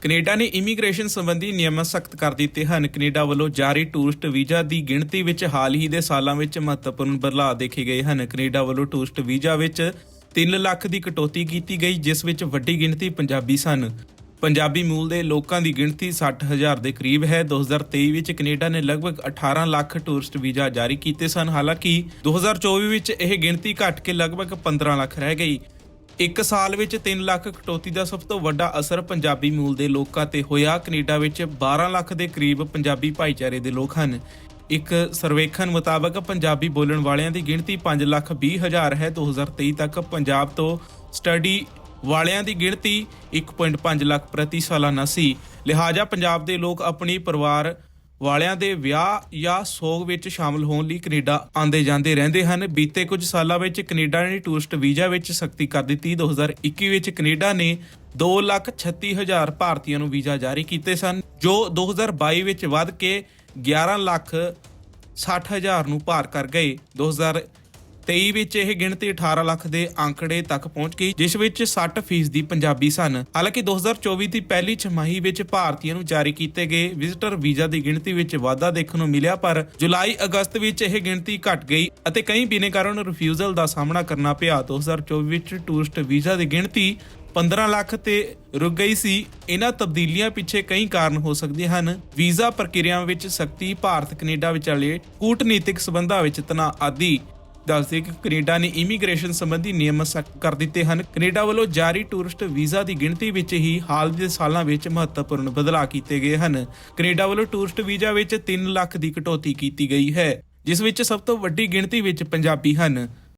Canada ਨੇ immigration ਸੰਬੰਧੀ ਨਿਯਮਾਂ ਸਖਤ ਕਰ ਦਿੱਤੇ ਹਨ। ਕੈਨੇਡਾ ਵੱਲੋਂ ਜਾਰੀ ਟੂਰਿਸਟ ਵੀਜ਼ਾ ਦੀ ਗਿਣਤੀ ਵਿੱਚ ਹਾਲ ਹੀ ਦੇ ਸਾਲਾਂ ਵਿੱਚ ਮਹੱਤਵਪੂਰਨ ਬਦਲਾਅ ਦੇਖੇ ਗਏ ਹਨ। ਕੈਨੇਡਾ ਵੱਲੋਂ ਟੂਰਿਸਟ ਵੀਜ਼ਾ ਵਿੱਚ 3 ਲੱਖ ਦੀ ਕਟੌਤੀ ਕੀਤੀ ਗਈ, ਜਿਸ ਵਿੱਚ ਵੱਡੀ ਗਿਣਤੀ ਪੰਜਾਬੀ ਸਨ। ਪੰਜਾਬੀ ਮੂਲ ਦੇ ਲੋਕਾਂ ਦੀ ਗਿਣਤੀ 60000 ਦੇ ਕਰੀਬ ਹੈ। 2023 ਵਿੱਚ ਕੈਨੇਡਾ ਨੇ ਲਗਭਗ 18 ਲੱਖ ਟੂਰਿਸਟ ਵੀਜ਼ਾ ਜਾਰੀ ਕੀਤੇ ਸਨ। ਹਾਲਾਂਕਿ 2024 ਵਿੱਚ ਇਹ ਗਿਣਤੀ ਘਟ ਕੇ ਲਗਭਗ 15 ਲੱਖ ਰਹਿ ਗਈ। ਇੱਕ ਸਾਲ ਵਿੱਚ 3 ਲੱਖ ਕਟੌਤੀ ਦਾ ਸਭ ਤੋਂ ਵੱਡਾ ਅਸਰ ਪੰਜਾਬੀ ਮੂਲ ਦੇ ਲੋਕਾਂ ਤੇ ਹੋਇਆ। ਕੈਨੇਡਾ ਵਿੱਚ 12 ਲੱਖ ਦੇ ਕਰੀਬ ਪੰਜਾਬੀ ਭਾਈਚਾਰੇ ਦੇ ਲੋਕ ਹਨ। ਇੱਕ ਸਰਵੇਖਣ ਮੁਤਾਬਕ ਪੰਜਾਬੀ ਬੋਲਣ ਵਾਲਿਆਂ ਦੀ ਗਿਣਤੀ 5 ਲੱਖ 20 ਹਜ਼ਾਰ ਹੈ। 2023 ਤੱਕ ਪੰਜਾਬ ਤੋਂ ਸਟੱਡੀ ਵਾਲਿਆਂ ਦੀ ਗਿਣਤੀ 1.5 ਲੱਖ ਪ੍ਰਤੀ ਸਾਲਾਨਾ ਸੀ। ਲਿਹਾਜ਼ਾ ਪੰਜਾਬ ਦੇ ਲੋਕ ਆਪਣੀ ਪਰਿਵਾਰ ਵਾਲਿਆਂ ਦੇ ਵਿਆਹ ਜਾਂ ਸੋਗ ਵਿੱਚ ਸ਼ਾਮਲ ਹੋਣ ਲਈ ਕੈਨੇਡਾ ਆਉਂਦੇ ਜਾਂਦੇ ਰਹਿੰਦੇ ਹਨ। ਬੀਤੇ ਕੁਝ ਸਾਲਾਂ ਵਿੱਚ ਕੈਨੇਡਾ ਨੇ ਟੂਰਿਸਟ ਵੀਜ਼ਾ ਵਿੱਚ ਸਖਤੀ ਕਰ ਦਿੱਤੀ। 2021 ਵਿੱਚ ਕੈਨੇਡਾ ਨੇ 236000 ਭਾਰਤੀਆਂ ਨੂੰ ਵੀਜ਼ਾ ਜਾਰੀ ਕੀਤੇ ਸਨ, ਜੋ 2022 ਵਿੱਚ ਵੱਧ ਕੇ 11 ਲੱਖ 60000 ਨੂੰ ਪਾਰ ਕਰ ਗਏ। 2023 ਵਿੱਚ ਇਹ ਗਿਣਤੀ 18 ਲੱਖ ਦੇ ਅੰਕੜੇ ਤੱਕ ਪਹੁੰਚ ਗਈ, ਜਿਸ ਵਿੱਚ 60% ਦੀ ਪੰਜਾਬੀ ਸਨ। ਹਾਲਾਂਕਿ 2024 ਦੀ ਪਹਿਲੀ ਛਮਾਹੀ ਵਿੱਚ ਭਾਰਤੀਆਂ ਨੂੰ ਜਾਰੀ ਕੀਤੇ ਗਏ ਵਿਜ਼ਟਰ ਵੀਜ਼ਾ ਦੀ ਗਿਣਤੀ ਵਿੱਚ ਵਾਧਾ ਦੇਖਣ ਨੂੰ ਮਿਲਿਆ, ਪਰ ਜੁਲਾਈ ਅਗਸਤ ਵਿੱਚ ਇਹ ਗਿਣਤੀ ਘਟ ਗਈ ਅਤੇ ਕਈ ਬਿਨੇਕਾਰਾਂ ਨੂੰ ਰਿਫਿਊਜ਼ਲ ਦਾ ਸਾਹਮਣਾ ਕਰਨਾ ਪਿਆ। 2024 ਵਿੱਚ ਟੂਰਿਸਟ ਵੀਜ਼ਾ ਦੀ ਗਿਣਤੀ 15 ਲੱਖ ਤੇ ਰੁਕ ਗਈ ਸੀ। ਇਹਨਾਂ ਤਬਦੀਲੀਆਂ ਪਿੱਛੇ ਕਈ ਕਾਰਨ ਹੋ ਸਕਦੇ ਹਨ। ਵੀਜ਼ਾ ਪ੍ਰਕਿਰਿਆ ਵਿੱਚ ਸਖਤੀ ਭਾਰਤ ਕੈਨੇਡਾ ਵਿਚਾਲੇ ਕੂਟਨੀਤਿਕ ਸਬੰਧਾਂ ਵਿੱਚ ਤਣਾਅ ਆਦਿ। ਦੱਸਦੇ ਕਿ ਕੈਨੇਡਾ ਨੇ ਇਮੀਗ੍ਰੇਸ਼ਨ ਸੰਬੰਧੀ ਨਿਯਮ ਸਖਤ ਕਰ ਦਿੱਤੇ ਹਨ। ਕੈਨੇਡਾ ਵੱਲੋਂ ਜਾਰੀ ਟੂਰਿਸਟ ਵੀਜ਼ਾ ਦੀ ਗਿਣਤੀ ਵਿੱਚ ਹੀ ਹਾਲ ਦੇ ਸਾਲਾਂ ਵਿੱਚ ਮਹੱਤਵਪੂਰਨ ਬਦਲਾਅ ਕੀਤੇ ਗਏ ਹਨ। ਕੈਨੇਡਾ ਵੱਲੋਂ ਟੂਰਿਸਟ ਵੀਜ਼ਾ ਵਿੱਚ 3 ਲੱਖ ਦੀ ਕਟੌਤੀ ਕੀਤੀ ਗਈ ਹੈ, ਜਿਸ ਵਿੱਚ ਸਭ ਤੋਂ ਵੱਡੀ ਗਿਣਤੀ ਵਿੱਚ ਪੰਜਾਬੀ ਹਨ।